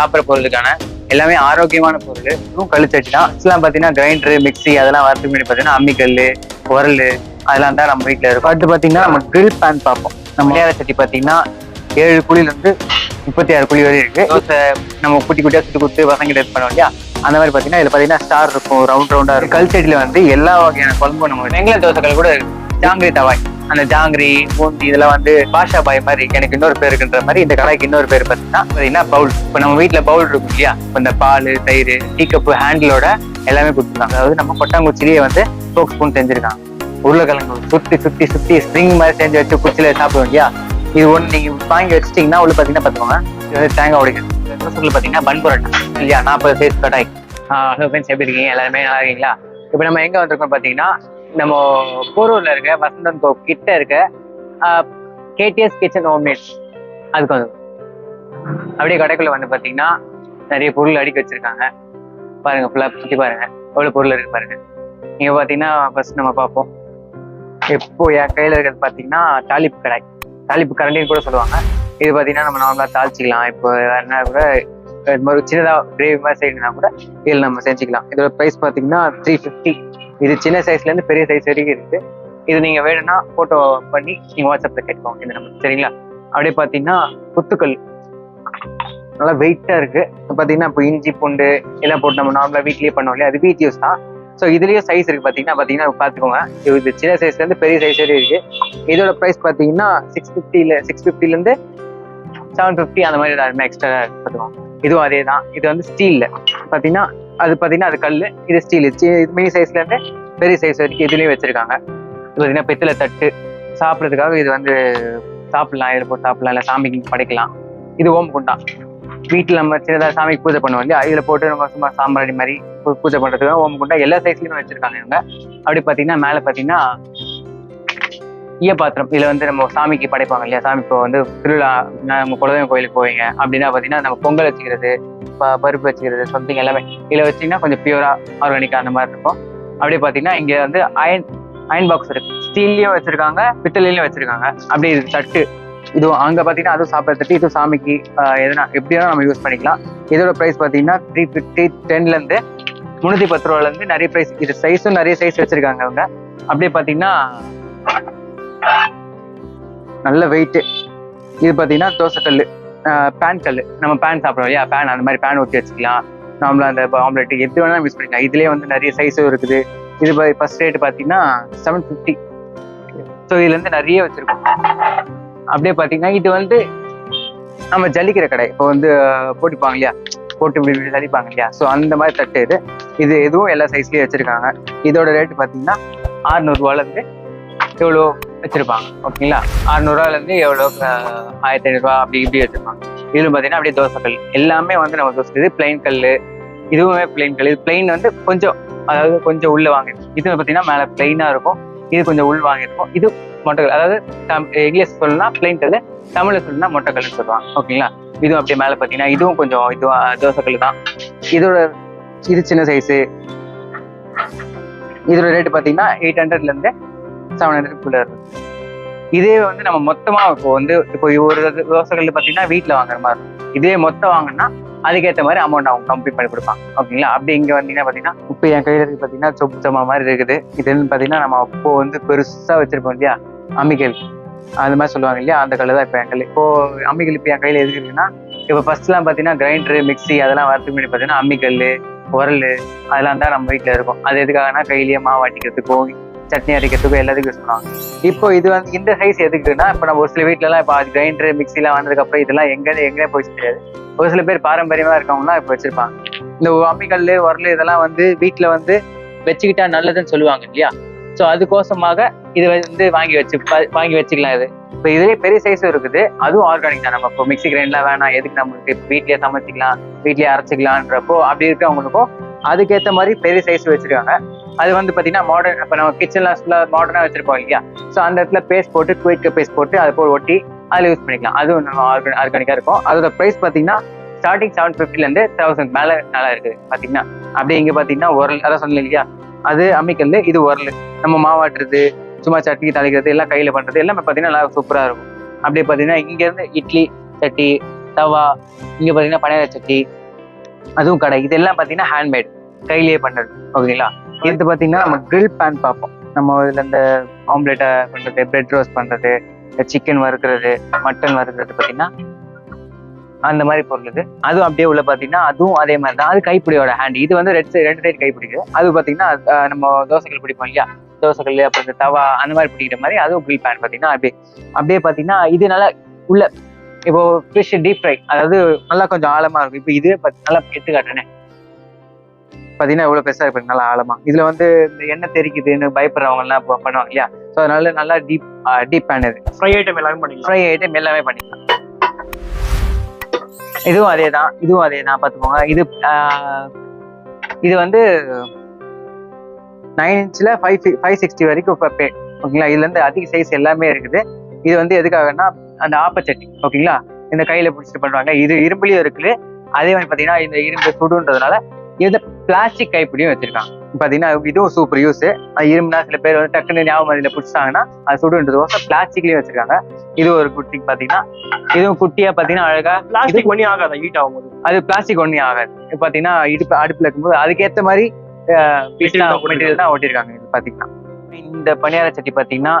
சாப்பிட்ற பொருளுக்கான எல்லாமே ஆரோக்கியமான பொருள். இதுவும் கழுச்சட்டி தான். இதெல்லாம் பார்த்தீங்கன்னா கிரைண்டரு மிக்ஸி அதெல்லாம் வரதுக்கு முன்னாடி பார்த்தீங்கன்னா அம்மிக்கல் உரல் அதெல்லாம் தான் நம்ம வீட்டில் இருக்கும். அடுத்து பார்த்தீங்கன்னா நம்ம grill பேன் பார்ப்போம். நம்ம மலையாள சட்டி பார்த்தீங்கன்னா ஏழு குழியிலேருந்து முப்பத்தி ஆறு குழி வரை இருக்கு. தோசை நம்ம குட்டி குட்டியாக சுட்டு கொடுத்து பசங்க டெஸ்ட் பண்ணுவோம் இல்லையா? அந்த மாதிரி பார்த்தீங்கன்னா இதில் பார்த்தீங்கன்னா ஸ்டார் இருக்கும் ரவுண்ட் ரவுண்டாக இருக்கும். கல்ச்சட்டியில் வந்து எல்லா வகையான குழம்பும் நம்ம வெங்கல தோசைகள் கூட இருக்கு. ஜாங்கிரி தவாய். அந்த ஜாங்கிரி பூந்தி இதெல்லாம் வந்து பாஷா பாய் மாதிரி எனக்கு இன்னொரு பேர் இருக்குன்ற மாதிரி இந்த கடாய்க்கு இன்னொரு பேர் பார்த்தீங்கன்னா பார்த்தீங்கன்னா பவுல். இப்போ நம்ம வீட்டில் பவுல் இருக்கும் இல்லையா? இந்த பால் தயிர் டீ கப்பு ஹேண்டிலோட எல்லாமே கொடுத்துருக்காங்க. அதாவது நம்ம கொட்டாங்குச்சிலேயே வந்து சோக் ஸ்பூன் செஞ்சிருக்காங்க. உருளைக்கிழங்கு சுத்தி சுத்தி சுத்தி ஸ்ப்ரிங் மாதிரி செஞ்சு வச்சு குச்சியில சாப்பிடுவோம் இல்லையா? இது ஒன்று நீங்கள் வாங்கி வச்சிட்டீங்கன்னா உள்ள பார்த்தீங்கன்னா பார்த்துக்கோங்க. இது வந்து தேங்காய் உடைக்கிறது. பார்த்தீங்கன்னா பன் பரோட்டா இல்லையா? நாற்பது சைஸ் கடாய். ஹலோ ஃப்ரெண்ட்ஸ் எப்படி இருக்கீங்க? எல்லாருமே நல்லா இருக்கீங்களா? இப்போ நம்ம எங்கே வந்திருக்கோம் பார்த்தீங்கன்னா நம்ம போரூர்ல இருக்க வசந்தன் கோ கிட்ட இருக்க கேடிஎஸ் கிச்சன் ஹோம்மேட் அதுக்கு வந்து அப்படியே கடைக்குள்ள வந்து பார்த்தீங்கன்னா நிறைய பொருள் அடுக்கி வச்சிருக்காங்க. பாருங்க ஃபுல்லாக சுற்றி பாருங்க. எவ்வளோ பொருள் இருக்கு பாருங்க. இங்க பார்த்தீங்கன்னா ஃபர்ஸ்ட் நம்ம பார்ப்போம். எப்போ என் கையில் இருக்கிறது பார்த்தீங்கன்னா தாலிப்பு கடாய். தாலிப்பு கரண்டின்னு கூட சொல்லுவாங்க. இது பார்த்தீங்கன்னா நம்ம நார்மலாக தாளிச்சிக்கலாம். இப்போ என்ன கூட இது மாதிரி சின்னதாக கிரேவி மாதிரி செய்யணும்னா கூட இதில் நம்ம செஞ்சுக்கலாம். இதோட ப்ரைஸ் பார்த்தீங்கன்னா த்ரீ ஃபிஃப்டி இது சின்ன சைஸ்லேருந்து பெரிய சைஸ் வரைக்கும் இருக்கு. இது நீங்கள் வேணும்னா ஃபோட்டோ பண்ணி நீங்கள் வாட்ஸ்அப்பில் கேட்டுக்கோங்க இந்த நம்பர் சரிங்களா? அப்படியே பார்த்தீங்கன்னா புத்துக்கள் நல்லா வெயிட்டாக இருக்கு. இப்போ பார்த்தீங்கன்னா இப்போ இஞ்சி பூண்டு எல்லாம் போட்டு நம்ம நார்மலாக வீட்லேயே பண்ணோம் இல்லையா? அது வீட் யூஸ் தான். ஸோ இதுலயும் சைஸ் இருக்கு பார்த்தீங்கன்னா. பார்த்தீங்கன்னா பார்த்துக்கோங்க. இது சின்ன சைஸ்லேருந்து பெரிய சைஸ் வரையும் இருக்கு. இதோட ப்ரைஸ் பார்த்தீங்கன்னா சிக்ஸ் ஃபிஃப்டியில் சிக்ஸ் ஃபிஃப்டிலேருந்து செவன் ஃபிஃப்டி அந்த மாதிரி எக்ஸ்ட்ரா பார்த்துக்கோங்க. இதுவும் அதே தான் இது வந்து ஸ்டீலில் பார்த்தீங்கன்னா அது பார்த்தீங்கன்னா அது கல் இது ஸ்டீல் இது மினி சைஸ்லேருந்து பெரிய சைஸ் வரைக்கும் இதுலேயும் வச்சுருக்காங்க. இது பார்த்தீங்கன்னா பித்தளை தட்டு. சாப்பிட்றதுக்காக இது வந்து சாப்பிட்லாம். இதில் போட்டு சாப்பிட்லாம். இல்லை சாமிக்கு படைக்கலாம். இது ஓம் குண்டா. வீட்டில் நம்ம சின்னதாக சாமிக்கு பூஜை பண்ணுவோம் இல்லையா? இதில் போட்டு நம்ம சும்மா சாம்பிராணி மாதிரி பூஜை பண்ணுறதுக்காக ஓம் குண்டா எல்லா சைஸ்லையும் வச்சுருக்காங்க இவங்க. அப்படி பார்த்தீங்கன்னா மேலே பார்த்தீங்கன்னா ஈய பாத்திரம் இதுல வந்து நம்ம சாமிக்கு படைப்பாங்க இல்லையா? சாமி இப்போ வந்து திருவிழா நம்ம குலதெய்வம் கோயிலுக்கு போவீங்க. அப்படின்னா பார்த்தீங்கன்னா நம்ம பொங்கல் வச்சுக்கிறது பருப்பு வச்சுக்கிறது சம்திங் எல்லாமே. இதில் வச்சீங்கன்னா கொஞ்சம் பியூரா ஆர்கானிக்கா அந்த மாதிரி இருக்கும். அப்படியே பார்த்தீங்கன்னா இங்கே வந்து அயன் அயன் பாக்ஸ் இருக்கு. ஸ்டீல்லையும் வச்சிருக்காங்க பித்தளையிலையும் வச்சிருக்காங்க. அப்படி இது தட்டு. இதுவும் அங்கே பார்த்தீங்கன்னா அதுவும் சாப்பிட்ற தட்டு. இதுவும் சாமிக்கு எதுனா எப்படி வேணா நம்ம யூஸ் பண்ணிக்கலாம். இதோட ப்ரைஸ் பார்த்தீங்கன்னா த்ரீ ஃபிஃப்டி டென்லேருந்து முந்நூற்றி பத்து ரூபாலேருந்து நிறைய ப்ரைஸ் இது சைஸும் நிறைய சைஸ் வச்சிருக்காங்க அவங்க அப்படியே பார்த்தீங்கன்னா நல்ல வெயிட்டு இது பார்த்தீங்கன்னா தோசைக்கல் பேன் கல் நம்ம பேன் சாப்பிடுவோம் இல்லையா? பேன் அந்த மாதிரி பேன் ஊற்றி வச்சுக்கலாம். நார்மலா அந்த ஆம்லெட் எது வேணாலும் யூஸ் பண்ணிக்கலாம். இதுலேயே வந்து நிறைய சைஸும் இருக்குது. இது ஃபர்ஸ்ட் ரேட் பார்த்தீங்கன்னா செவன் ஃபிஃப்டி ஸோ இதுலேருந்து நிறைய வச்சுருக்கோம். அப்படியே பார்த்தீங்கன்னா இது வந்து நம்ம ஜல்லிக்கிற கடை. இப்போ வந்து போட்டுப்பாங்க இல்லையா? போட்டு இப்படி இப்படி ஜலிப்பாங்க இல்லையா? ஸோ அந்த மாதிரி தட்டு இது. இது எதுவும் எல்லா சைஸ்லேயும் வச்சுருக்காங்க. இதோட ரேட்டு பார்த்தீங்கன்னா ஆறுநூறுவாலேருந்து எவ்வளோ வச்சுருப்பாங்க? ஓகேங்களா? அறுநூறுவாலேருந்து எவ்வளோ ஆயிரத்தி ஐநூறுரூவா அப்படி இப்படி வச்சுருப்பாங்க. இதுவும் பார்த்தீங்கன்னா அப்படியே தோசைக்கல். எல்லாமே வந்து நம்ம தோசை இது பிளைன் கல் இதுவுமே பிளைன் கல். இது பிளைன் வந்து கொஞ்சம் அதாவது கொஞ்சம் உள்ளே வாங்கி இது பார்த்தீங்கன்னா மேலே பிளைனாக இருக்கும். இது கொஞ்சம் உள் வாங்கியிருக்கும். இது மொட்டைக்கல் அதாவது தம் இங்கிலீஷ் சொல்லணும்னா பிளைன் கல் தமிழில் சொல்லணும்னா மொட்டைக்கல்னு சொல்லுவாங்க. ஓகேங்களா? இதுவும் அப்படியே மேலே பார்த்தீங்கன்னா இதுவும் கொஞ்சம் இதுவும் தோசைக்கல் தான். இதோட இது சின்ன சைஸு இதோட ரேட்டு பார்த்தீங்கன்னா எயிட் ஹண்ட்ரட்லேருந்து செவன் ஹண்ட்ரட்குள்ள இருக்கு இதே வந்து நம்ம மொத்தமா இப்போ வந்து இப்போ ஒரு தோசைகள் பார்த்தீங்கன்னா வீட்டில் வாங்குற மாதிரி இருக்கும். இதே மொத்தம் வாங்கினா அதுக்கேற்ற மாதிரி அமௌண்ட் அவங்க கம்ப்ளீட் பண்ணி கொடுப்பாங்க. ஓகேங்களா? அப்படி இங்கே வந்தீங்கன்னா பார்த்தீங்கன்னா இப்போ என் கையில் இருக்கு பார்த்தீங்கன்னா சொப்பு சமா மாதிரி இருக்குது. இது பார்த்தீங்கன்னா நம்ம அப்போ வந்து பெருசாக வச்சிருப்போம் இல்லையா? அம்மிக்கல். அது மாதிரி சொல்லுவாங்க இல்லையா? அந்த கல் தான் இப்போ என் கையில். இப்போ அம்மிக்கல் இப்போ என் கையில் எதுக்கு இருக்குன்னா இப்போ ஃபர்ஸ்ட்லாம் பார்த்தீங்கன்னா கிரைண்டரு மிக்சி அதெல்லாம் வரதுக்கு முன்னாடி பார்த்தீங்கன்னா அம்மிக்கல் உரல் அதெல்லாம் தான் நம்ம வீட்டில் இருக்கும். அது எதுக்காகனா கையிலேயே மாவட்டிக்கிறதுக்கும் சட்னி அரைக்கிறதுக்கும் எல்லாத்துக்கும் யூஸ் பண்ணுவாங்க. இப்போ இது வந்து இந்த சைஸ் எதுக்குன்னா இப்போ நம்ம ஒரு சில வீட்டிலலாம் இப்போ கிரைண்டர் மிக்சிலாம் வந்ததுக்கு அப்புறம் இதெல்லாம் எங்கே எங்கே போயிடுச்சு தெரியாது ஒரு சில பேர் பாரம்பரியமா இருக்கவங்கலாம் இப்போ வச்சிருப்பாங்க. இந்த அம்மிக்கல் உரல் இதெல்லாம் வந்து வீட்டில் வந்து வச்சுக்கிட்டா நல்லதுன்னு சொல்லுவாங்க இல்லையா? ஸோ அதுக்கோசமாக இது வந்து வாங்கி வச்சு வாங்கி வச்சுக்கலாம் இது. இப்போ இதுலேயே பெரிய சைஸும் இருக்குது. அதுவும் ஆர்கானிக் தான். நம்ம இப்போ மிக்சி கிரைண்ட்லாம் வேணாம். எதுக்கு நம்மளுக்கு வீட்லயே சமைச்சிக்கலாம் வீட்லயே அரைச்சிக்கலான்றப்போ அப்படி இருக்கவங்களுக்கும் அதுக்கேற்ற மாதிரி பெரிய சைஸ் வச்சிருக்காங்க. அது வந்து பார்த்தீங்கன்னா மாடர்ன் இப்போ நம்ம கிச்சன்லாம் ஃபுல்லாக மாடர்னாக வச்சிருப்போம் இல்லையா? ஸோ அந்த இடத்துல பேஸ்ட் போட்டு குயிக்க பேஸ்ட் போட்டு அதை போய் ஒட்டி அதில் யூஸ் பண்ணிக்கலாம். அதுவும் நம்ம ஆர்கன் ஆர்கானிக்காக இருக்கும். அதோட ப்ரைஸ் பார்த்தீங்கன்னா ஸ்டார்டிங் செவன் ஃபிஃப்டிலேருந்து தௌசண்ட் மேலே நல்லா இருக்குது பார்த்தீங்கன்னா அப்படியே இங்கே பார்த்தீங்கன்னா உரல் அதான் சொன்னேன் இல்லையா? அது அம்மிக்கல் இது உரல் நம்ம மாவாட்டுறது சும்மா சட்னி தாளிக்கிறது எல்லாம் கையில் பண்ணுறது எல்லாமே பார்த்தீங்கன்னா நல்லா சூப்பராக இருக்கும். அப்படியே பார்த்தீங்கன்னா இங்கேருந்து இட்லி சட்டி தவா இங்கே பார்த்தீங்கன்னா பனையார சட்டி அதுவும் கடை. இதெல்லாம் பார்த்தீங்கன்னா ஹேண்ட்மேட் கையிலேயே பண்ணுறது ஓகேங்களா இது பார்த்தீங்கன்னா நம்ம கிரில் பேன் பார்ப்போம். நம்ம இதில் இந்த ஆம்லேட்டை பண்ணுறது பிரெட் ரோஸ்ட் பண்ணுறது சிக்கன் வறுக்கிறது மட்டன் வறுக்கிறது பார்த்தீங்கன்னா அந்த மாதிரி பொருள் இது. அதுவும் அப்படியே உள்ள பார்த்தீங்கன்னா அதுவும் அதே மாதிரி தான். அது கைப்பிடியோட ஹேண்ட் இது வந்து ரெட் சைடு ரெண்டு சைடு கைப்பிடிக்கு. அது பார்த்தீங்கன்னா நம்ம தோசைகள் பிடிப்போம் இல்லையா? தோசைகள் அப்புறம் இந்த தவா அந்த மாதிரி பிடிக்கிற மாதிரி அதுவும் கிரில் பேன் பார்த்தீங்கன்னா அப்படியே அப்படியே பார்த்தீங்கன்னா இது நல்லா உள்ள இப்போ ஃபிஷ் டீப் ஃப்ரை அதாவது நல்லா கொஞ்சம் ஆழமாக இருக்கும். இப்போ இதே பாத்தி- நல்லா எடுத்து காட்டுறேன். பாத்தீங்கன்னா எவ்வளவு பெருசா இருக்கு நல்லா ஆழமா. இதுல வந்து இந்த எண்ணெய் தெரிக்குதுன்னு பயப்படுறவங்க எல்லாம் இப்போ பண்ணுவாங்க இல்லையா? ஸோ அதனால நல்லா டீப் டீப் பேன் இது. ஃப்ரை ஐட்டம் எல்லாமே பண்ணிக்கலாம். ஃப்ரை ஐட்டம் எல்லாமே பண்ணிக்கலாம். இதுவும் அதே தான் இதுவும் அதே தான் பார்த்துக்கோங்க இது இது வந்து நைன் இன்ச்சில் ஃபைவ் ஃபைவ் சிக்ஸ்டி வரைக்கும் இப்போ பே ஓகேங்களா? இதுல இருந்து அதிக சைஸ் எல்லாமே இருக்குது. இது வந்து எதுக்காகன்னா அந்த ஆப்பச்சட்டி ஓகேங்களா? இந்த கையில பிடிச்சிட்டு பண்றாங்க. இது இரும்புலயும் இருக்குது. அதே மாதிரி பார்த்தீங்கன்னா இந்த இரும்பு சுடுன்றதுனால இது பிளாஸ்டிக் கைப்பிடியும் வச்சிருக்காங்க. பார்த்தீங்கன்னா இதுவும் சூப்பர் யூஸ் இரும்புனா சில பேர் வந்து டக்குன்னு ஞாபகம் அதில் பிடிச்சிட்டாங்கன்னா அது சுடுன்றதுக்கோசம் பிளாஸ்டிக்லயும் வச்சிருக்காங்க. இது ஒரு குட்டி பார்த்தீங்கன்னா இதுவும் குட்டியா பார்த்தீங்கன்னா அழகா பிளாஸ்டிக் பண்ணி ஆகாதா? ஹீட் ஆகும்போது அது பிளாஸ்டிக் ஒன்றும் ஆகாது. பார்த்தீங்கன்னா இடுப்பு அடுப்பில் இருக்கும்போது அதுக்கேற்ற மாதிரி தான் மெட்டீரியல் தான் ஓட்டியிருக்காங்க இது பார்த்தீங்கன்னா இந்த பணியார சட்டி பார்த்தீங்கன்னா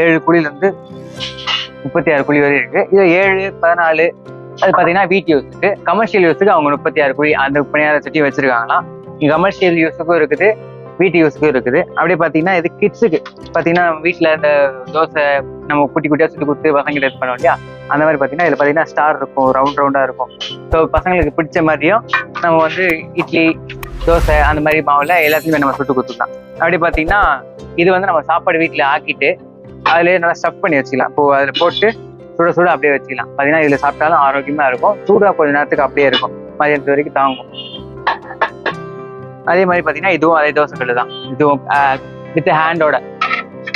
ஏழு குழில இருந்து முப்பத்தி ஆறு குழி வரை இருக்கு. இது ஏழு பதினாலு அது பார்த்தீங்கன்னா வீட்டு யூஸுக்கு கமர்ஷியல் யூஸுக்கு அவங்க முப்பத்தி ஆறு குழி அந்த பணியார சுற்றி வச்சிருக்காங்கன்னா கமர்ஷியல் யூஸுக்கும் இருக்குது வீட்டு யூஸுக்கும் இருக்குது. அப்படியே பார்த்தீங்கன்னா இது கிட்ஸுக்கு பார்த்தீங்கன்னா நம்ம வீட்டில் இந்த தோசை நம்ம குட்டி குட்டியாக சுட்டு கொடுத்து பசங்க இது பண்ணோம் இல்லையா? அந்த மாதிரி பார்த்தீங்கன்னா இதில் பார்த்தீங்கன்னா ஸ்டார் இருக்கும் ரவுண்ட் ரவுண்டாக இருக்கும். ஸோ பசங்களுக்கு பிடிச்ச மாதிரியும் நம்ம வந்து இட்லி தோசை அந்த மாதிரி மாவில் எல்லாத்தையுமே நம்ம சுட்டு கொடுத்துக்கலாம். அப்படியே பார்த்தீங்கன்னா இது வந்து நம்ம சாப்பாடு வீட்டில் ஆக்கிட்டு அதிலே நல்லா ஸ்டஃப் பண்ணி வச்சுக்கலாம். இப்போது அதில் போட்டு சுட சுட அப்படியே வச்சுக்கலாம். பார்த்தீங்கன்னா இதில் சாப்பிட்டாலும் ஆரோக்கியமா இருக்கும். சூடாக கொஞ்ச நேரத்துக்கு அப்படியே இருக்கும். மதியானத்து வரைக்கும் தாங்கும். அதே மாதிரி பார்த்தீங்கன்னா இதுவும் அதே தோசைக்கல் தான். இதுவும் வித் ஹேண்டோட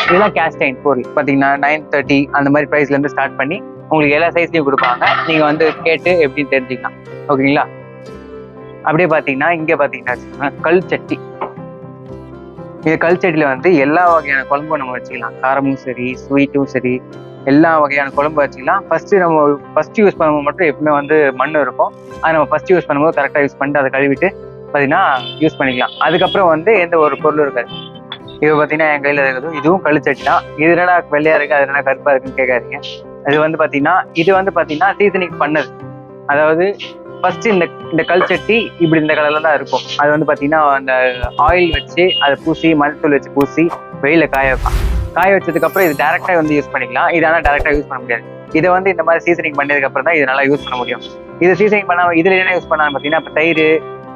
இதெல்லாம் கேஸ்டைன் பொருள். பார்த்தீங்கன்னா நைன் தேர்ட்டி அந்த மாதிரி ப்ரைஸ்லேருந்து ஸ்டார்ட் பண்ணி உங்களுக்கு எல்லா சைஸ்லயும் கொடுப்பாங்க. நீங்க வந்து கேட்டு எப்படின்னு தெரிஞ்சுக்கலாம். ஓகேங்களா? அப்படியே பார்த்தீங்கன்னா இங்க பார்த்தீங்கன்னா கல் சட்டி. இந்த கல் சட்டியில வந்து எல்லா வகையான குழம்பும் நம்ம வச்சுக்கலாம். காரமும் சரி ஸ்வீட்டும் சரி எல்லா வகையான குழம்பு வச்சுக்கலாம். ஃபர்ஸ்ட் நம்ம ஃபர்ஸ்ட் யூஸ் பண்ணும்போது மட்டும் எப்பவுமே வந்து மண் இருக்கும். அது நம்ம ஃபர்ஸ்ட் யூஸ் பண்ணும்போது கரெக்டாக யூஸ் பண்ணிட்டு அதை கழுவிட்டு பார்த்தீங்கன்னா யூஸ் பண்ணிக்கலாம். அதுக்கப்புறம் வந்து எந்த ஒரு பொருளும் இருக்காது. இது பார்த்தீங்கன்னா என் கையில் இருக்குது. இதுவும் கழுச்சட்டி தான் இது என்னடா வெள்ளையா இருக்கு? அது என்ன கருப்பா இருக்குன்னு கேட்காதீங்க. இது வந்து பார்த்தீங்கன்னா இது வந்து பார்த்தீங்கன்னா சீசனிங் பண்ணது. அதாவது ஃபர்ஸ்ட் இந்த இந்த கல் சட்டி இப்படி இந்த கலர்ல தான் இருக்கும். அது வந்து பார்த்தீங்கன்னா அந்த ஆயில் வச்சு அதை பூசி மஞ்சத்தூள் வச்சு பூசி வெயில காய வைப்பான் காய வச்சதுக்கு அப்புறம் இது டேரக்டா வந்து யூஸ் பண்ணிக்கலாம். இது ஆனால் டேரக்டா யூஸ் பண்ண முடியாது. இதை வந்து இந்த மாதிரி சீசனிங் பண்ணதுக்கு அப்புறம் தான் இது நல்லா யூஸ் பண்ண முடியும். இது சீசனிங் பண்ணாம இதுல என்ன யூஸ் பண்ணாங்க பார்த்தீங்கன்னா இப்போ தயிர்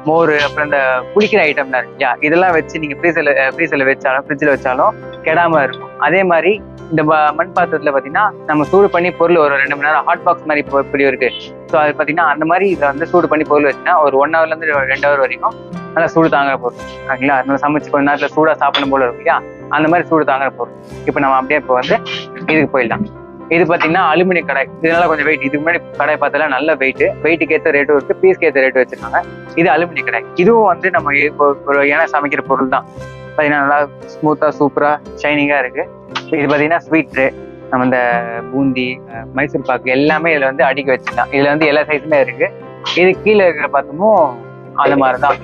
மோர் அப்புறம் இந்த குளிக்கிற ஐட்டம்லாம் இருக்கு இல்லையா? இதெல்லாம் வச்சு நீங்க ஃப்ரீசர்ல ஃப்ரீசர்ல வச்சாலும் ஃப்ரிட்ஜில் வச்சாலும் கெடாம இருக்கும். அதே மாதிரி இந்த மண் பாத்திரத்துல பாத்தீங்கன்னா நம்ம சூடு பண்ணி பொருள் ஒரு ரெண்டு மணி நேரம் ஹாட் பாக்ஸ் மாதிரி இப்போ இப்படி இருக்கு. ஸோ அது பாத்தீங்கன்னா அந்த மாதிரி இதை வந்து சூடு பண்ணி பொருள் வச்சுன்னா ஒரு ஒன் ஹவர்ல இருந்து ரெண்டு ஹவர் வரைக்கும் நல்லா சூடு தாங்குற பொருள். ஓகேங்களா? அதனால சமைச்சு கொஞ்ச நேரத்தில் சூடாக சாப்பிடும் போல இருக்கும் இல்லையா? அந்த மாதிரி சூடு தாங்குற பொருள். இப்போ நம்ம அப்படியே இப்போ வந்து இதுக்கு போயிடலாம். இது பார்த்தீங்கன்னா அலுமினிய கடை. இதனால கொஞ்சம் வெயிட் இதுக்கு முன்னாடி கடை பார்த்தால நல்ல வெயிட் வெயிட்டுக்கு ஏற்ற ரேட்டும் இருக்கு. பீஸ்க்கு ஏற்ற ரேட்டு வச்சிருக்காங்க. இது அலுமினிய கடை. இதுவும் வந்து நம்ம இப்போ ஒரு ஏன்னா சமைக்கிற பொருள் தான். பார்த்தீங்கன்னா நல்லா ஸ்மூத்தாக சூப்பராக ஷைனிங்காக இருக்கு. இது பார்த்தீங்கன்னா ஸ்வீட் நம்ம இந்த பூந்தி மைசூர் பாக்கு எல்லாமே இதில் வந்து அடுக்கி வச்சுக்கலாம் இதில் வந்து எல்லா சைஸுமே இருக்கு. இது கீழே இருக்கிற பார்த்தோமும் அந்த மாதிரி தான்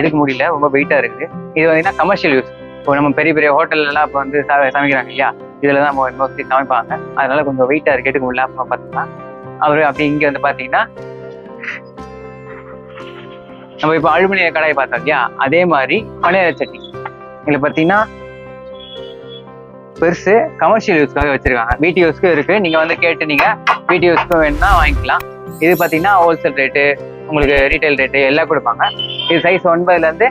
எடுக்க முடியல. ரொம்ப வெயிட்டா இருக்கு. இது பார்த்தீங்கன்னா கமர்ஷியல் யூஸ் இப்போ நம்ம பெரிய பெரிய ஹோட்டல்லாம் எல்லாம் இப்போ வந்து சமைக்கிறாங்க இல்லையா? இதுல தான் மோஸ்ட்லி சமைப்பாங்க. அதனால கொஞ்சம் வெயிட்டா இருக்கு. எடுக்க முடியல. அப்புறம் பார்த்துக்கலாம் அவரு அப்படி இங்க வந்து பாத்தீங்கன்னா நம்ம இப்போ அலுமினிய கடாயை பார்த்தோம் இல்லையா? அதே மாதிரி பழைய சட்டி இதுல பாத்தீங்கன்னா பெருசு கமர்ஷியல் யூஸ்க்காக வச்சிருக்காங்க. வீட்டு யூஸ்க்கும் இருக்கு. நீங்க வந்து கேட்டு நீங்க வீட்டு யூஸ்க்கும் வேணும்னா வாங்கிக்கலாம். இது பாத்தீங்கன்னா ஹோல்சேல் ரேட்டு உங்களுக்கு ரீட்டைல் ரேட்டு எல்லாம் கொடுப்பாங்க. இது சைஸ் ஒன்பதுலேருந்து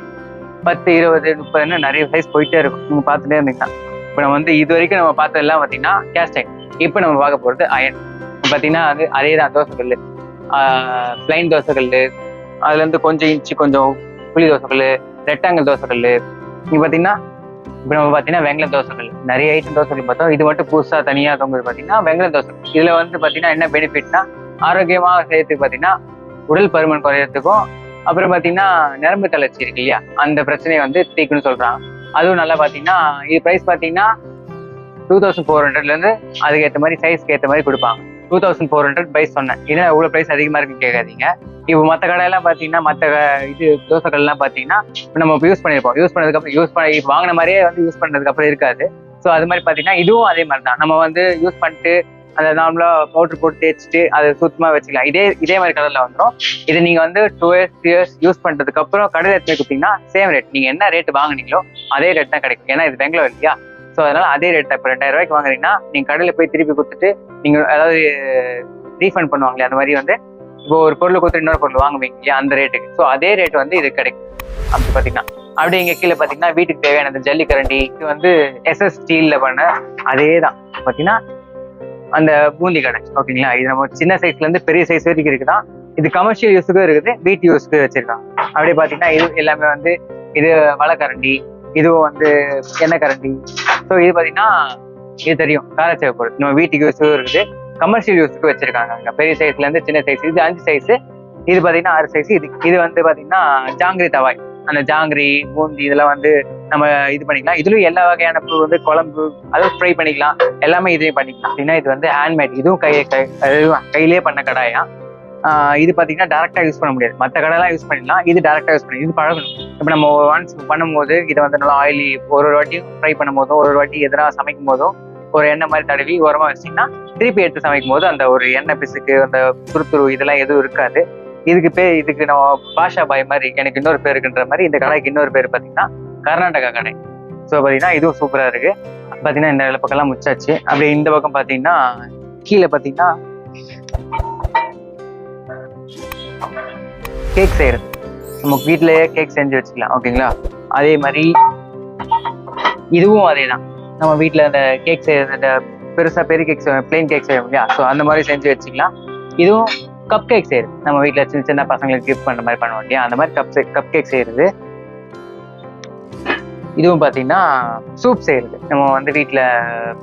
பத்து இருபது முப்பதுன்னு நிறைய சைஸ் போயிட்டே இருக்கும். நீங்கள் பார்த்துட்டே இருந்தீங்கன்னா. இப்போ நம்ம வந்து இது வரைக்கும் நம்ம பார்த்ததெல்லாம் பார்த்தீங்கன்னா கேஸ்டைன் இப்போ நம்ம பார்க்க போகிறது அயன் பார்த்தீங்கன்னா அது அதே தான் தோசைக்கல். பிளைன் தோசைக்கல். அதுலேருந்து கொஞ்சம் இன்ச்சு கொஞ்சம் புளி தோசைக்கல் ரெக்டாங்கிள் தோசைக்கல். நீங்கள் பார்த்தீங்கன்னா இப்போ நம்ம பார்த்தீங்கன்னா வெங்கல தோசைகள் நிறைய ஐட்டம் தோசைகள் பார்த்தோம். இது மட்டும் புதுசாக தனியாக தொங்குது பார்த்தீங்கன்னா வெங்கல தோசை இதில் வந்து பார்த்தீங்கன்னா என்ன பெனிஃபிட்னா ஆரோக்கியமாக செய்யறதுக்கு பார்த்தீங்கன்னா உடல் பருமன் குறையறதுக்கும் அப்புறம் பார்த்தீங்கன்னா நரம்பு தளர்ச்சி இருக்கு இல்லையா? அந்த பிரச்சனையை வந்து தீக்குன்னு சொல்கிறாங்க அதுவும் நல்லா பார்த்தீங்கன்னா இது ப்ரைஸ் பார்த்தீங்கன்னா டூ தௌசண்ட் ஃபோர் ஹண்ட்ரட்லேருந்து அதுக்கேற்ற மாதிரி சைஸ்க்கு ஏற்ற மாதிரி கொடுப்பாங்க. Two thousand four hundred price சொன்னேன். ஏன்னா இவ்வளோ ப்ரைஸ் அதிகமாக இருக்குன்னு கேட்காதீங்க இப்போ மற்ற கடையெல்லாம் பார்த்தீங்கன்னா மற்ற இது தோசைகள்லாம் பார்த்தீங்கன்னா நம்ம யூஸ் பண்ணியிருப்போம் யூஸ் பண்ணதுக்கப்புறம் யூஸ் பண்ணி இப்போ வாங்கின மாதிரியே வந்து யூஸ் பண்ணதுக்கப்புறம் இருக்காது. ஸோ அது மாதிரி பார்த்தீங்கன்னா இதுவும் அதே மாதிரி தான் நம்ம வந்து யூஸ் பண்ணிட்டு அந்த நார்மலாக பவுடர் போட்டு தேய்ச்சிட்டு அதை சுத்தமாக வச்சுக்கலாம். இதே இதே மாதிரி கலரில் வந்துடும் இது நீங்கள் வந்து two years three years use பண்ணுறதுக்கப்புறம் கடையில் எடுத்து கொடுத்தீங்கன்னா சேம் ரேட் நீங்கள் என்ன ரேட் வாங்குனீங்களோ அதே ரேட் தான் கிடைக்கும். ஏன்னா இது பெங்களூர் இல்லையா? ஸோ அதனால அதே ரேட் இப்போ ரெண்டாயிரம் ரூபாய்க்கு வாங்குறீங்கன்னா நீங்கள் கடையில் போய் திருப்பி கொடுத்துட்டு நீங்கள் அதாவது ரீஃபண்ட் பண்ணுவாங்களே அந்த மாதிரி வந்து இப்போ ஒரு பொருள் கொடுத்து இன்னொரு பொருள் வாங்குவீங்க இல்லையா? அந்த ரேட்டுக்கு ஸோ அதே ரேட் வந்து இது கிடைக்கும். அப்படி பார்த்தீங்கன்னா அப்படியே இங்கே கீழே பார்த்தீங்கன்னா வீட்டுக்கு தேவையான இந்த ஜல்லி கரண்டி இது வந்து எஸ்எஸ் ஸ்டீலில் பண்ண அதே தான் பார்த்தீங்கன்னா அந்த பூந்தி கடை ஓகேங்களா? இது நம்ம சின்ன சைஸ்ல இருந்து பெரிய சைஸ் வரைக்கும் இருக்குதான். இது கமர்ஷியல் யூஸுக்கும் இருக்குது வீட்டு யூஸ்க்கு வச்சிருக்காங்க. அப்படியே பார்த்தீங்கன்னா இது எல்லாமே வந்து இது வளக்கரண்டி இதுவும் வந்து எண்ணெய் கரண்டி. ஸோ இது பார்த்தீங்கன்னா இது தெரியும் காரச்சேவை பொருள். நம்ம வீட்டுக்கு யூஸுக்கும் இருக்குது கமர்ஷியல் யூஸுக்கு வச்சிருக்காங்க. அங்க பெரிய சைஸ்ல இருந்து சின்ன சைஸ் இது அஞ்சு சைஸ் இது பாத்தீங்கன்னா ஆறு சைஸ் இது இது வந்து பாத்தீங்கன்னா ஜாங்கிரி தவாய். அந்த ஜாங்கிரி பூந்தி இதெல்லாம் வந்து நம்ம இது பண்ணிக்கலாம். இதுலயும் எல்லா வகையான பூ வந்து குழம்பு அதுவும் ஃப்ரை பண்ணிக்கலாம். எல்லாமே இதையும் பண்ணிக்கலாம். அப்படின்னா இது வந்து ஹேண்ட்மேட் இதுவும் கை கை கையிலேயே பண்ண கடாயா. இது பார்த்தீங்கன்னா டேரெக்டாக யூஸ் பண்ண முடியாது. மற்ற கடையெல்லாம் யூஸ் பண்ணிக்கலாம் இது டேரெக்டாக யூஸ் பண்ணி இது பழகணும். இப்போ நம்ம ஒன்ஸ் பண்ணும்போது இதை வந்து நல்லா ஆயிலி ஒரு ஒரு வாட்டியும் ஃப்ரை பண்ணும் போதும் ஒரு ஒரு வாட்டி எதிராக சமைக்கும் போதும் ஒரு எண்ணெய் மாதிரி தடவி உரமாக வச்சிங்கன்னா திருப்பி எடுத்து சமைக்கும் போது அந்த ஒரு எண்ணெய் பிசுக்கு அந்த துருத்துரு இதெல்லாம் எதுவும் இருக்காது. இதுக்கு பேர் இதுக்கு நம்ம பாஷா பாய் மாதிரி எனக்கு இன்னொரு பேர் இருக்குன்ற மாதிரி இந்த கடைக்கு இன்னொரு பேர் பார்த்தீங்கன்னா கர்நாடகா கடை ஸோ பார்த்தீங்கன்னா இதுவும் சூப்பராக இருக்கு. பார்த்தீங்கன்னா இந்த பக்கம்லாம் முச்சாச்சு அப்படியே இந்த பக்கம் பார்த்தீங்கன்னா கீழே பார்த்தீங்கன்னா கேக் செய்யறது. நம்ம வீட்டிலேயே கேக் செஞ்சு வச்சுக்கலாம் ஓகேங்களா? அதே மாதிரி இதுவும் அதே தான் நம்ம வீட்டில் அந்த கேக் செய்யறது அந்த பெருசாக பெரிய கேக் செய்வோம் பிளெயின் கேக் செய்வோம் இல்லையா? ஸோ அந்த மாதிரி செஞ்சு வச்சுக்கலாம். இதுவும் கப் கேக் செய்யுது நம்ம வீட்டில் சின்ன சின்ன பசங்களுக்கு கிஃப்ட் பண்ணுற மாதிரி பண்ணுவோம் இல்லையா? அந்த மாதிரி கப் கப் கேக் செய்யறது. இதுவும் பார்த்தீங்கன்னா சூப் செய்யறது. நம்ம வந்து வீட்டில்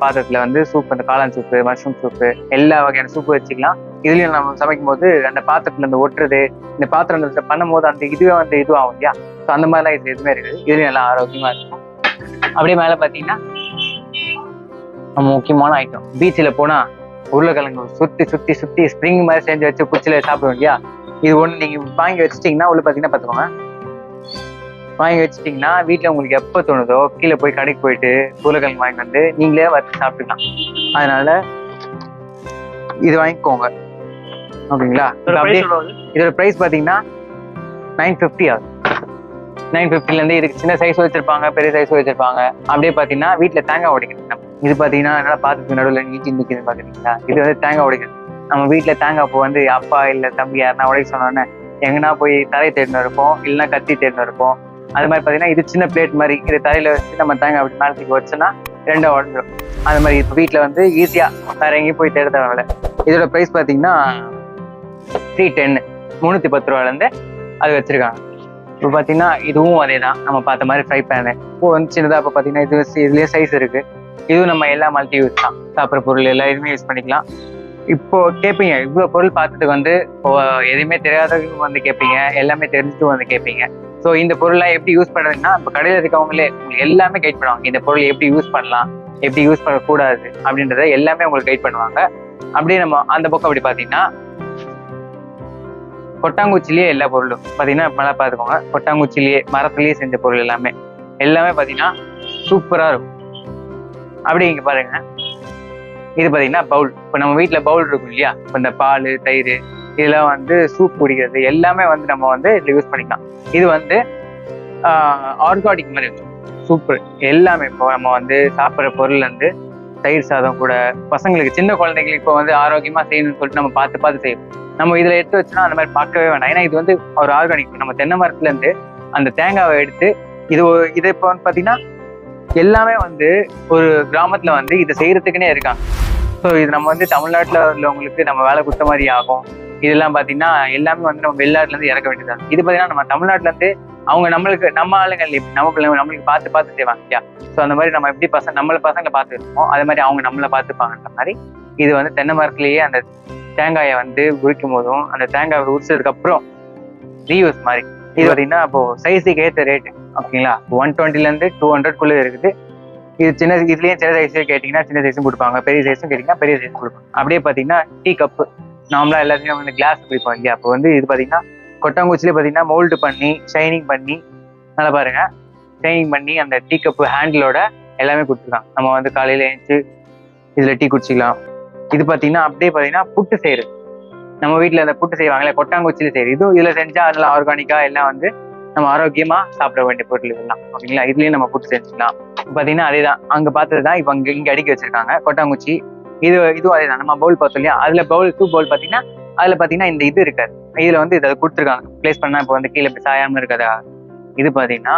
பாத்திரத்தில் வந்து சூப் அந்த காளான் சூப்பு மஷ்ரூம் சூப்பு எல்லா வகையான சூப்பு வச்சுக்கலாம். இதுலயும் நம்ம சமைக்கும் போது அந்த பாத்திரத்துல இருந்து ஒட்டுறது இந்த பாத்திரம் பண்ணும் பண்ணும்போது அந்த இதுவே வந்து இதுவாகும் இல்லையா? ஸோ அந்த மாதிரிலாம் இது எதுவுமே இருக்குது. இதுலையும் நல்லா ஆரோக்கியமா இருக்கும். அப்படியே மேலே பார்த்தீங்கன்னா நம்ம முக்கியமான ஐட்டம் பீச்சில் போனா உருளைக்கிழங்கு சுத்தி சுத்தி சுத்தி ஸ்ப்ரிங் மாதிரி செஞ்சு வச்சு குச்சில சாப்பிடுவோம் இல்லையா இது ஒன்று நீங்க வாங்கி வச்சிட்டீங்கன்னா உள்ள பார்த்தீங்கன்னா பார்த்துக்கோங்க வாங்கி வச்சிட்டீங்கன்னா வீட்டில் உங்களுக்கு எப்போ தோணுதோ கீழே போய் கடைக்கு போயிட்டு உருளைக்கிழங்கு வாங்கி வந்து நீங்களே வறுத்து சாப்பிட்டுக்கலாம். அதனால இது வாங்கிக்கோங்க. ஓகேங்களா? இதோட ப்ரைஸ் பார்த்தீங்கன்னா நைன் ஃபிஃப்டி ஆகுது. நைன் ஃபிஃப்டிலேருந்து இதுக்கு சின்ன சைஸ் வச்சிருப்பாங்க பெரிய சைஸ் வச்சிருப்பாங்க. அப்படியே பார்த்தீங்கன்னா வீட்டில் தேங்காய் உடைக்கிறது. நம்ம. இது பார்த்தீங்கன்னா என்னால் பார்த்துக்கு நடுவில் நீட்டி நிற்கிறது பார்க்குறீங்களா இது வந்து தேங்காய் உடைக்கிறது நம்ம வீட்டில் தேங்காய் பூ வந்து அப்பா இல்லை தம்பி யாருன்னா உடைக்க சொன்னோன்னே எங்கன்னா போய் தலை தேடினு இருப்போம் இல்லைன்னா கத்தி தேடினு இருப்போம் அது மாதிரி பார்த்தீங்கன்னா இது சின்ன பிளேட் மாதிரி இது தலையில வச்சு நம்ம தேங்காய் அப்படி மேலே தூக்கி வச்சோன்னா ரெண்டா உடஞ்சிடும் அது மாதிரி இப்போ வீட்டில் வந்து ஈஸியாக வேற எங்கேயும் போய் தேட தேவையில்ல. இதோட ப்ரைஸ் பார்த்தீங்கன்னா த்ரீ டென் முந்நூற்றி பத்து ரூபாலேருந்து அது வச்சிருக்காங்க. இப்போ பார்த்தீங்கன்னா இதுவும் அதே தான் நம்ம பார்த்த மாதிரி ஃப்ரை பேனு இப்போ வந்து சின்னதாக இப்போ பார்த்தீங்கன்னா இது இதுலேயே சைஸ் இருக்கு. இதுவும் நம்ம எல்லா மல்டி யூஸ் தான். சாப்பிட்ற பொருள் எல்லா யூஸ் பண்ணிக்கலாம். இப்போ கேட்பீங்க இவ்வளோ பொருள் பார்த்துட்டு வந்து இப்போ எதுவுமே தெரியாதவங்க வந்து கேட்பீங்க எல்லாமே தெரிஞ்சுட்டு வந்து கேட்பீங்க ஸோ இந்த பொருள்லாம் எப்படி யூஸ் பண்ணுறதுன்னா இப்போ கடையில் இருக்கவங்களே உங்களுக்கு எல்லாமே கைட் பண்ணுவாங்க. இந்த பொருள் எப்படி யூஸ் பண்ணலாம் எப்படி யூஸ் பண்ணக்கூடாது அப்படின்றத எல்லாமே உங்களுக்கு கைட் பண்ணுவாங்க. அப்படியே நம்ம அந்த பக்கம் அப்படி பார்த்தீங்கன்னா கொட்டாங்குச்சிலேயே எல்லா பொருளும். பார்த்தீங்கன்னா நல்லா பார்த்துக்கோங்க. கொட்டாங்குச்சிலேயே மரத்துலேயே செஞ்ச பொருள் எல்லாமே. எல்லாமே பார்த்தீங்கன்னா சூப்பராக இருக்கும். அப்படி இங்கே பாருங்க. இது பார்த்தீங்கன்னா பவுல். இப்போ நம்ம வீட்டில் பவுல் இருக்கும் இல்லையா? இப்போ இந்த பால் தயிர் இதெல்லாம் வந்து சூப் குடிக்கிறது எல்லாமே வந்து நம்ம வந்து இதில் யூஸ் பண்ணிக்கலாம். இது வந்து ஆர்கானிக் மாதிரி இருக்கும். சூப்பர் எல்லாமே இப்போ நம்ம வந்து சாப்பிட்ற பொருள் வந்து தயிர் சாதம் கூட பசங்களுக்கு சின்ன குழந்தைங்களுக்கு இப்போ வந்து ஆரோக்கியமாக செய்யணும்னு சொல்லிட்டு நம்ம பார்த்து பார்த்து செய்வோம் நம்ம இதில் எடுத்து வச்சோன்னா அந்த மாதிரி பார்க்கவே வேண்டாம் ஏன்னா இது வந்து ஒரு ஆர்கானிக் நம்ம தென்னை மரத்துலேருந்து அந்த தேங்காவை எடுத்து இது இது இப்போ வந்து பார்த்தீங்கன்னா எல்லாமே வந்து ஒரு கிராமத்தில் வந்து இதை செய்யறதுக்குன்னே இருக்காங்க. ஸோ இது நம்ம வந்து தமிழ்நாட்டில் உள்ளவங்களுக்கு நம்ம வேலை கொடுத்த மாதிரி ஆகும். இதெல்லாம் பார்த்தீங்கன்னா எல்லாமே வந்து நம்ம வெளிநாட்டுலேருந்து இறக்க வேண்டியதா இருக்கும். இது பார்த்தீங்கன்னா நம்ம தமிழ்நாட்டிலேருந்து அவங்க நம்மளுக்கு நம்ம ஆளுங்கள் நம்ம பிள்ளைங்க நம்மளுக்கு பார்த்து பார்த்து செய்வாங்க இல்லையா? ஸோ அந்த மாதிரி நம்ம எப்படி பசங்க நம்மள பசங்களை பார்த்து இருக்கோம் அதே மாதிரி அவங்க நம்மளை பார்த்துப்பாங்கன்ற மாதிரி இது வந்து தென்னை மரத்துலேயே அந்த தேங்காயை வந்து உரிக்கும் போதும் அந்த தேங்காயை உரிச்சதுக்கு அப்புறம் ரீயூஸ் மாதிரி. இது பார்த்தீங்கன்னா இப்போ சைஸுக்கு ஏற்ற ரேட்டு ஓகேங்களா? ஒன் டுவெண்ட்டிலேருந்து டூ ஹண்ட்ரட்குள்ளே இருக்குது. இது சின்ன இதுலேயும் சின்ன சைஸ் கேட்டிங்கன்னா சின்ன சைஸும் கொடுப்பாங்க. பெரிய சைஸும் கேட்டிங்கன்னா பெரிய சைஸ் கொடுப்பாங்க. அப்படியே பார்த்தீங்கன்னா டீ கப்பு நார்மலாக எல்லாத்தையும் வந்து கிளாஸ் குடிப்போம் இல்லையா? அப்போ வந்து இது பார்த்தீங்கன்னா கொட்டாங்குச்சிலே பார்த்தீங்கன்னா மோல்டு பண்ணி ஷைனிங் பண்ணி நல்லா பாருங்க. ஷைனிங் பண்ணி அந்த டீ கப்பு ஹேண்டிலோட எல்லாமே கொடுத்துருக்காங்க. நம்ம வந்து காலையில எழுந்துச்சு இதுல டீ குடிச்சிக்கலாம். இது பார்த்தீங்கன்னா அப்படியே பார்த்தீங்கன்னா புட்டு செய்யுது நம்ம வீட்டில் அந்த புட்டு செய்வாங்களே கொட்டாங்குச்சியில் செய்யுது இதுவும் இதுல செஞ்சா அதில் ஆர்கானிக்கா எல்லாம் வந்து நம்ம ஆரோக்கியமா சாப்பிட வேண்டிய பொருள் இதெல்லாம் ஓகேங்களா? இதுலயும் நம்ம ஃபுட் செஞ்சுக்கலாம். பார்த்தீங்கன்னா அதே தான் அங்க பார்த்தது தான் இப்போ அங்க இங்க அடுக்கி வச்சிருக்காங்க. கொட்டாங்குச்சி இது இதுவும் அதே தான் நம்ம பவுல் பார்த்தோம் இல்லையா? அதுல பவுல் டூ பவுல் பார்த்தீங்கன்னா அதுல பார்த்தீங்கன்னா இந்த இது இருக்காது. இதுல வந்து இதை கொடுத்துருக்காங்க. பிளேஸ் பண்ணா இப்போ வந்து கீழே போய் சாயாம இருக்கதா இது பார்த்தீங்கன்னா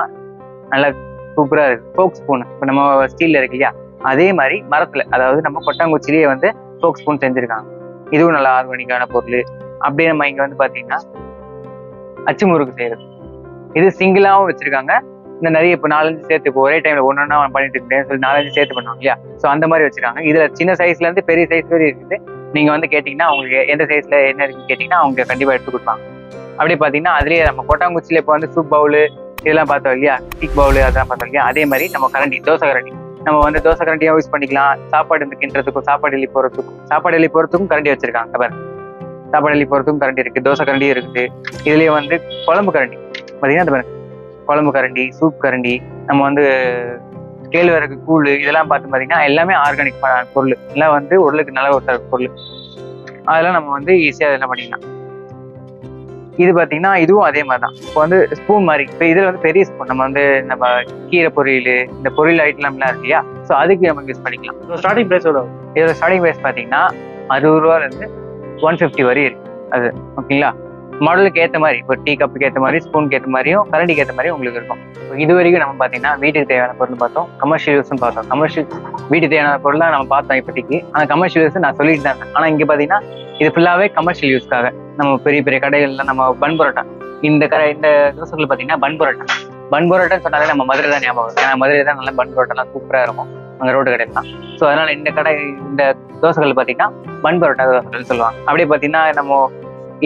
நல்லா சூப்பரா இருக்கு. ஃபோக் ஸ்பூன் இப்போ நம்ம ஸ்டீல்ல இருக்கு இல்லையா? அதே மாதிரி மரத்துல அதாவது நம்ம கொட்டாங்குச்சிலேயே வந்து ஃபோக் ஸ்பூன் செஞ்சிருக்காங்க. இதுவும் நல்லா ஆர்கானிக்கான பொருள். அப்படியே நம்ம இங்க வந்து பாத்தீங்கன்னா அச்சு முறுக்கு செய்யறது. இது சிங்கிளாவும் வச்சிருக்காங்க. இந்த நிறைய இப்போ நாலஞ்சு சேர்த்து இப்போ ஒரே டைம்ல ஒன்றா பண்ணிட்டு இருக்கேன் சொல்லி நாலஞ்சு சேர்த்து பண்ணுவாங்க இல்லையா? ஸோ அந்த மாதிரி வச்சிருக்காங்க. இதுல சின்ன சைஸ்ல இருந்து பெரிய சைஸ் வரை இருக்குது. நீங்க வந்து கேட்டீங்கன்னா உங்களுக்கு எந்த சைஸ்ல என்ன இருக்குன்னு கேட்டீங்கன்னா அவங்க கண்டிப்பா எடுத்து கொடுப்பாங்க. அப்படியே பாத்தீங்கன்னா அதுலயே நம்ம கொட்டாங்குச்சியில இப்போ வந்து சூப் பவுலு இதெல்லாம் பார்த்தோம் இல்லையா? டிக் பவுலு அதெல்லாம் பார்த்தோம் இல்லையா? அதே மாதிரி நம்ம கரண்டி தோசை கரண்டி. நம்ம வந்து தோசை கரண்டியாக யூஸ் பண்ணிக்கலாம். சாப்பாடு இந்த கிண்டுறதுக்கும் சாப்பாடு எலி போறதுக்கும் சாப்பாடு எலி போறதுக்கும் கரண்டி வச்சிருக்காங்க பாரு சாப்பாடு எலி போறதுக்கும் கரண்டி இருக்கு. தோசை கரண்டி இருக்குது. இதுலயே வந்து குழம்பு கரண்டி. பாத்தீங்கன்னா இந்த பாருங்க. குழம்பு கரண்டி சூப் கரண்டி நம்ம வந்து கேழ்வரகு கூழ் இதெல்லாம் பார்த்து பார்த்தீங்கன்னா எல்லாமே ஆர்கானிக் பொருள். எல்லாம் வந்து உடலுக்கு நல்ல ஒரு பொருள். அதெல்லாம் நம்ம வந்து ஈஸியாக இதெல்லாம் பண்ணிக்கலாம். இது பார்த்தீங்கன்னா இதுவும் அதே மாதிரி தான் இப்போ வந்து ஸ்பூன் மாதிரி. இப்போ இதில் வந்து பெரிய ஸ்பூன் நம்ம வந்து நம்ம கீரை பொரியல் இந்த பொரியல் ஐட்டம்லாம் இருக்கு இல்லையா? ஸோ அதுக்கு நம்ம யூஸ் பண்ணிக்கலாம். ஸ்டார்டிங் பிரைஸ் எவ்வளோ இதோட ஸ்டார்டிங் ப்ரைஸ் பார்த்தீங்கன்னா அறுபது ரூபாலேருந்து ஒன் ஃபிஃப்டி வரையும் இருக்கு. அது ஓகேங்களா மாடலுக்கு ஏற்ற மாதிரி இப்போ டீ கப்புக்கு ஏற்ற மாதிரி ஸ்பூனுக்கு ஏற்ற மாதிரியும் கரண்டிக்கு ஏற்ற மாதிரியும் உங்களுக்கு இருக்கும். இது வரைக்கும் நம்ம பார்த்தீங்கன்னா வீட்டுக்கு தேவையான பொருள் பார்த்தோம். கமர்ஷியல் யூஸ்னு பார்த்தோம். கமர்ஷியல் வீட்டுக்கு தேவையான பொருளாக நம்ம பார்த்தோம் இப்போதைக்கு. ஆனால் கமர்ஷியல் யூஸ் நான் சொல்லிட்டு தான் ஆனால் இங்கே பார்த்தீங்கன்னா இது ஃபுல்லாகவே கமர்ஷியல் யூஸ்க்காக நம்ம பெரிய பெரிய கடைகளில் நம்ம பன் பரோட்டா. இந்த கடை இந்த தோசைகள் பார்த்தீங்கன்னா பன் பரோட்டா. பன் பரோட்டான்னு சொன்னாலே நம்ம மதுரை தான் ஞாபகம் வரும். ஏன்னா மதுரை தான் நல்லா பன் பரோட்டாலாம் சூப்பராக இருக்கும். அங்கே ரோடு கடையிலாம் ஸோ அதனால இந்த கடை இந்த தோசைகள் பார்த்தீங்கன்னா பன் பரோட்டா தோசைகள் சொல்லுவாங்க. அப்படியே பார்த்தீங்கன்னா நம்ம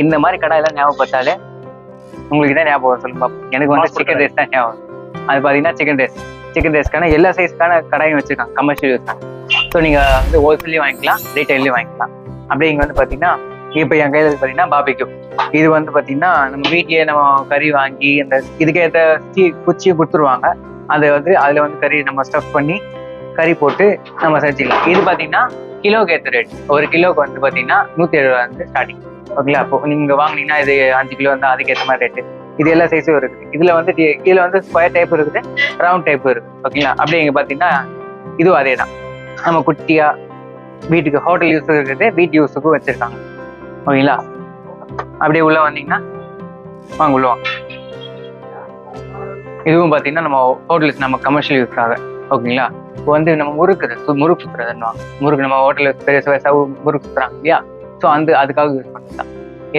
இந்த மாதிரி கடையெல்லாம் ஞாபகப்பட்டாலே உங்களுக்கு தான் ஞாபகம் வரும் சொல்லுங்க. எனக்கு வந்து சிக்கன் ரைஸ் தான் ஞாபகம். அது பார்த்தீங்கன்னா சிக்கன் ரைஸ் சிக்கன் ரைஸ்க்கான எல்லா சைஸ்க்கான கடையும் வச்சிருக்காங்க கமர்ஷியல் யூஸ்க்கான ஸோ நீங்கள் வந்து ஹோல்சேல்லையும் வாங்கிக்கலாம் ரீட்டைல்லையும் வாங்கிக்கலாம். அப்படியே இங்கே வந்து பார்த்தீங்கன்னா இப்போ என் கையில் பார்த்தீங்கன்னா பாபிக்யூ இது வந்து பார்த்தீங்கன்னா நம்ம வீட்லயே நம்ம கறி வாங்கி அந்த இதுக்கேற்ற ஸ்டீ குச்சியை கொடுத்துருவாங்க. அதை வந்து அதில் வந்து கறி நம்ம ஸ்டஃப் பண்ணி கறி போட்டு நம்ம செஞ்சுக்கலாம். இது பார்த்தீங்கன்னா கிலோக்கு ஏற்ற ரேட் ஒரு கிலோக்கு வந்து பார்த்தீங்கன்னா நூற்றி எழுபது வந்து ஸ்டார்டிங் ஓகேங்களா அப்போ நீங்கள் வாங்குனீங்கன்னா இது அஞ்சு கிலோ வந்து அதுக்கேற்ற மாதிரி ரேட்டு இது எல்லா சைஸும் இருக்குது. இதில் வந்து கீழே வந்து ஸ்கொயர் டைப் இருக்குது ரவுண்ட் டைப் இருக்குது. ஓகேங்களா அப்படியே இங்கே பார்த்தீங்கன்னா இதுவும் அதே தான். நம்ம குட்டியாக வீட்டுக்கு ஹோட்டல் யூஸ் இருக்குது வீட்டு யூஸுக்கும் வச்சுருக்காங்க. ஓகேங்களா அப்படியே உள்ள வந்தீங்கன்னா வாங்க உள்ள வாங்க. இதுவும் பார்த்தீங்கன்னா நம்ம ஹோட்டலுக்கு நம்ம கமர்ஷியல் யூஸ்க்காக ஓகேங்களா இப்போ வந்து நம்ம முறுக்குறது முறுக்கு சுற்றுறதுன்னு முறுக்கு நம்ம ஹோட்டலில் பெரிய சவு முறுக்கு சுற்றுறாங்க இல்லையா? ஸோ அந்த அதுக்காக யூஸ் பண்ணலாம்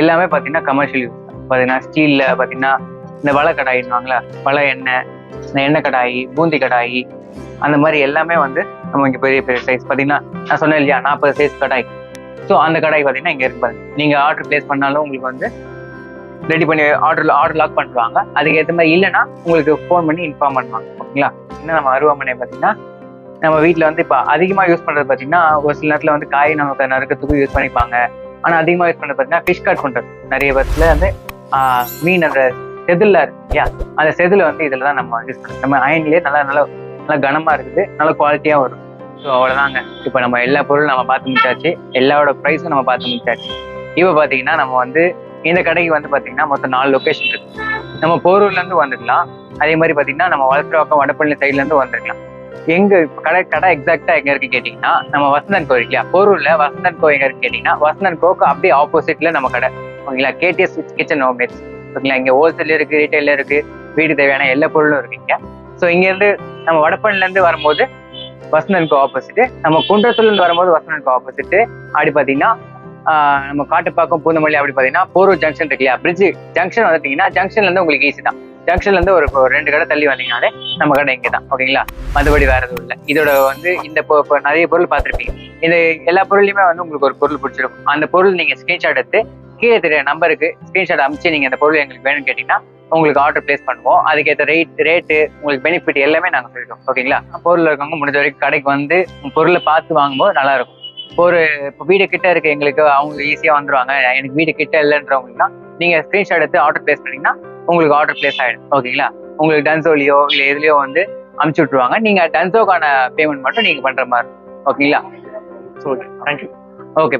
எல்லாமே பார்த்தீங்கன்னா கமர்ஷியல் யூஸ் தான். பார்த்தீங்கன்னா ஸ்டீலில் பார்த்தீங்கன்னா இந்த வலை கடாயின்னுவாங்களா வலை எண்ணெய் இந்த எண்ணெய் கடாயி பூந்தி கடாயி அந்த மாதிரி எல்லாமே வந்து நம்ம இங்கே பெரிய பெரிய சைஸ் பார்த்தீங்கன்னா நான் சொன்னேன் இல்லையா நாற்பது சைஸ் கடாய். ஸோ அந்த கடாய் பார்த்தீங்கன்னா இங்கே இருப்பாரு நீங்கள் ஆர்டர் ப்ளேஸ் பண்ணாலும் உங்களுக்கு வந்து ரெடி பண்ணி ஆர்டர் ஆர்டர் லாக் பண்ணுவாங்க அதுக்கு ஏற்ற மாதிரி இல்லைன்னா உங்களுக்கு ஃபோன் பண்ணி இன்ஃபார்ம் பண்ணுவாங்க. ஓகேங்களா? இன்னும் நம்ம அருவாமனை பார்த்தீங்கன்னா நம்ம வீட்டில் வந்து இப்போ அதிகமாக யூஸ் பண்ணுறது பார்த்தீங்கன்னா ஒரு சில நேரத்தில் வந்து காய் நமக்கு நறுக்கிறதுக்கும் யூஸ் பண்ணிப்பாங்க. ஆனால் அதிகமாக யூஸ் பண்ணுறது பார்த்தீங்கன்னா ஃபிஷ் கட் பண்ணுறது நிறைய பேர்த்துல வந்து மீன் அந்த செதில் இருக்கு இல்லையா? அந்த செதில் வந்து இதில் தான் நம்ம யூஸ் பண்ணுறோம் நம்ம அயன்லேயே நல்லா நல்லா நல்லா கனமாக இருக்குது. நல்ல குவாலிட்டியாக வரும். ஸோ அவ்வளோதாங்க இப்போ நம்ம எல்லா பொருளும் நம்ம பார்த்து முடிச்சாச்சு. எல்லாரோட ப்ரைஸும் நம்ம பார்த்து முடிச்சாச்சு. இப்போ பார்த்தீங்கன்னா நம்ம வந்து இந்த கடைக்கு வந்து பார்த்தீங்கன்னா மொத்தம் நாலு லொக்கேஷன் இருக்குது நம்ம போரூர்லேருந்து வந்துக்கலாம். அதே மாதிரி பார்த்தீங்கன்னா நம்ம வளர்த்துவாக்கம் வடப்பள்ளி சைட்லேருந்து வந்துருக்கலாம். எங்க கடை கடை எக்ஸாக்டா எங்க இருக்கு கேட்டீங்கன்னா நம்ம வசந்தன் கோ இல்லையா? பொருள்ல வசந்தன் கோ எங்க இருக்கு கேட்டீங்கன்னா வசந்தன் கோக்கு அப்படியே ஆப்போசிட்ல நம்ம கடை. ஓகேங்களா? கேடிஎஸ் கிச்சன் ஹோம்மேட்ஸ் ஓகேங்களா? இங்க ஹோல்சேல் இருக்கு ரீட்டைல இருக்கு வீடு தேவையான எல்லா பொருளும் இருக்கு இங்க. ஸோ இங்க இருந்து நம்ம வடப்பன்ல இருந்து வரும்போது வசந்தனுக்கு ஆப்போசிட் நம்ம குன்றத்துல இருந்து வரும்போது வசந்தனுக்கு ஆப்போசிட் அப்படி பாத்தீங்கன்னா நம்ம காட்டுப்பாக்கம் பூந்தமல்லி அப்படி பாத்தீங்கன்னா போரூர் ஜங்ஷன் இருக்கு இல்லையா? பிரிட்ஜ் ஜங்ஷன் வந்துட்டீங்கன்னா ஜங்ஷன்ல இருந்து உங்களுக்கு ஈஸி தான். ஜங்ஷன்லேருந்து ஒரு ரெண்டு கடை தள்ளி வந்தீங்கனாலே நம்ம கடை இங்கே தான் ஓகேங்களா? மற்றபடி வேற எதுவும் இல்லை. இதோட வந்து இந்த இப்போ இப்போ நிறைய பொருள் பார்த்துருப்பீங்க. இந்த எல்லா பொருளையுமே வந்து உங்களுக்கு ஒரு பொருள் பிடிச்சிருக்கும். அந்த பொருள் நீங்கள் ஸ்க்ரீன்ஷாட் எடுத்து கீழே தெரிய நம்பருக்கு ஸ்க்ரீன்ஷாட் அனுப்பிச்சு நீங்கள் அந்த பொருள் எங்களுக்கு வேணும்னு கேட்டீங்கன்னா உங்களுக்கு ஆர்டர் பிளேஸ் பண்ணுவோம். அதுக்கேற்ற ரேட் ரேட்டு உங்களுக்கு பெனிஃபிட் எல்லாமே நாங்கள் சொல்லிடுவோம் ஓகேங்களா? பொருள் இருக்கவங்க முடிஞ்ச வரைக்கும் கடைக்கு வந்து பொருளை பார்த்து வாங்கும்போது நல்லா இருக்கும் ஒரு இப்போ வீடு கிட்ட இருக்கு எங்களுக்கு அவங்க ஈஸியாக வந்துருவாங்க. எனக்கு வீடு கிட்ட இல்லைன்றவங்களுக்குலாம் நீங்கள் ஸ்க்ரீன்ஷாட் எடுத்து ஆர்டர் பிளேஸ் பண்ணீங்கன்னா உங்களுக்கு ஆர்டர் பிளேஸ் ஆகிடும் ஓகேங்களா உங்களுக்கு டன்சோலியோ இல்லை எதுலையோ வந்து அமுச்சு விட்ருவாங்க நீங்கள் டன்சோக்கான பேமெண்ட் மட்டும் நீங்கள் பண்ணுற மாதிரி ஓகேங்களா ஸோ தேங்க்யூ ஓகே